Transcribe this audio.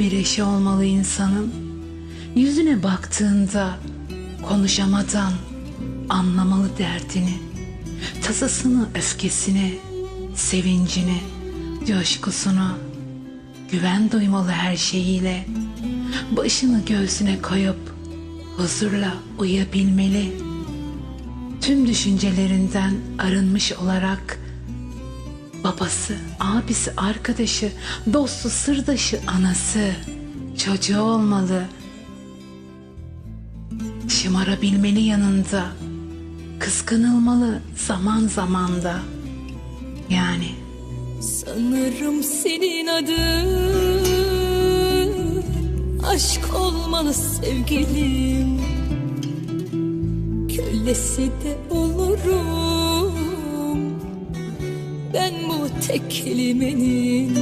bir eşi olmalı insanın. Yüzüne baktığında konuşamadan anlamalı derdini, tasasını, öfkesini, sevincini, coşkusunu, güven duymalı her şeyiyle, başını göğsüne koyup huzurla uyuyabilmeli. Tüm düşüncelerinden arınmış olarak babası, abisi, arkadaşı, dostu, sırdaşı, anası, çocuğu olmalı. Şımarabilmeli yanında, kıskanılmalı zaman zaman da. Yani Sanırım senin adın Aşk olmalı sevgilim Kölesi de olurum Ben bu tek kelimenin